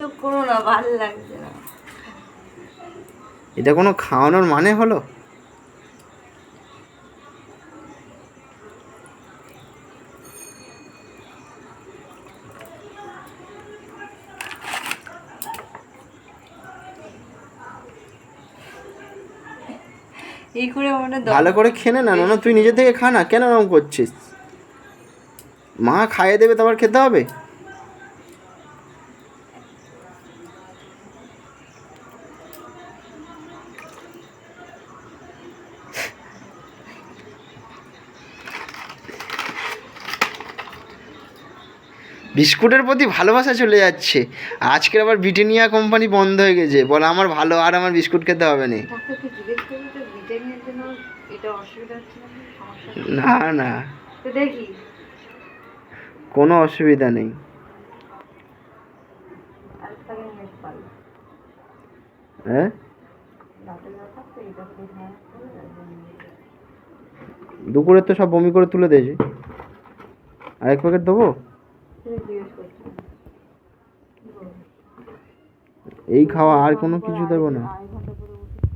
তো করো না ভালো লাগছে না। এটা কোনো খাওয়ানোর মানে হলো? এই করে ভালো করে খেনে না না তুই নিজে থেকে খা না কেন এরকম করছিস? মা খাইয়ে দেবে তারপর খেতে হবে? বিস্কুটের প্রতি ভালোবাসা চলে যাচ্ছে। আজকের আবার ব্রিটানিয়া কোম্পানি বন্ধ হয়ে গেছে। বলে আমার ভালো আর আমার বিস্কুট খেতে হবে না। না? না কোনো অসুবিধা নেই। হ্যাঁ? জন্য। দুপুরে তো সব বমি করে তুলে দিয়েছি। আরেক প্যাকেট দেবো? এই খাওয়া আর কোনো কিছু দেবো না।